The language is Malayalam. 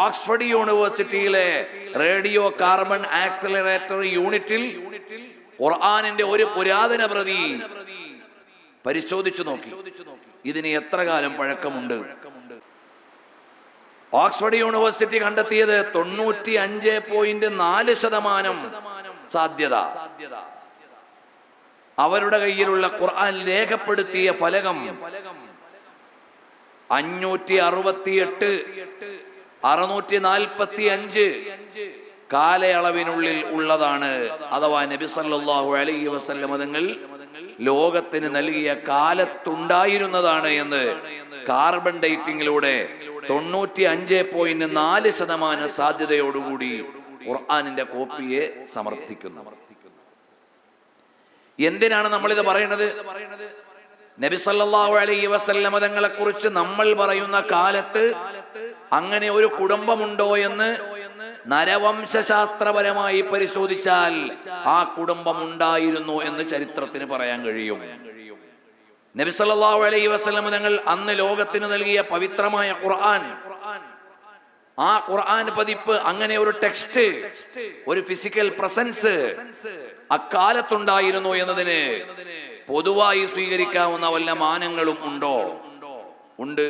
ഓക്സ്ഫോർഡ് യൂണിവേഴ്സിറ്റിയിലെ റേഡിയോ കാർബൺ ആക്സലറേറ്റർ യൂണിറ്റിൽ ഖുർആാനിന്റെ ഒരു പുരാതന പ്രതി പരിശോധിച്ചു നോക്കി. ഇതിന് എത്ര കാലം പഴക്കമുണ്ട്? ഓക്സ്ഫോർഡ് യൂണിവേഴ്സിറ്റി കണ്ടെത്തിയത് തൊണ്ണൂറ്റി അഞ്ച് പോയിന്റ് നാല് ശതമാനം സാധ്യത. അവരുടെ കയ്യിലുള്ള ഖുർആൻ രേഖപ്പെടുത്തിയ ഫലകം അഞ്ഞൂറ്റി അറുപത്തിയെട്ട് അറുന്നൂറ്റി നാൽപ്പത്തി അഞ്ച് കാലയളവിനുള്ളിൽ ഉള്ളതാണ് അഥവാ നബി സല്ലാഹു അലൈഹി വസ്ല്ല മതങ്ങൾ ലോകത്തിന് നൽകിയ കാലത്തുണ്ടായിരുന്നതാണ് എന്ന് കാർബൺ ഡേറ്റിംഗിലൂടെ തൊണ്ണൂറ്റി അഞ്ച് പോയിന്റ് നാല് ശതമാനം സാധ്യതയോടുകൂടി ഖുർആാനിന്റെ കോപ്പിയെ സമർത്ഥിക്കുന്നു. എന്തിനാണ് നമ്മൾ ഇത് പറയുന്നത് നബി സല്ലല്ലാഹു അലൈഹി വസല്ലമ തങ്ങളെ കുറിച്ച് നമ്മൾ പറയുന്ന കാലത്ത് അങ്ങനെ ഒരു കുടുംബമുണ്ടോ എന്ന് നരവംശാസ്ത്രപരമായി പരിശോധിച്ചാൽ ആ കുടുംബം ഉണ്ടായിരുന്നു എന്ന് ചരിത്രത്തിന് പറയാൻ കഴിയും. നബി സല്ലല്ലാഹു അലൈഹി വസ്ലം തങ്ങൾ അന്ന് ലോകത്തിന് നൽകിയ പവിത്രമായ ഖുർആൻ. ആ ഖുർആൻ പതിപ്പ് അങ്ങനെ ഒരു ടെക്സ്റ്റ് ഒരു ഫിസിക്കൽ പ്രസൻസ് അക്കാലത്തുണ്ടായിരുന്നു എന്നതിന് പൊതുവായി സ്വീകരിക്കാവുന്ന വല്ല മാനങ്ങളും ഉണ്ടോ? ഉണ്ട്.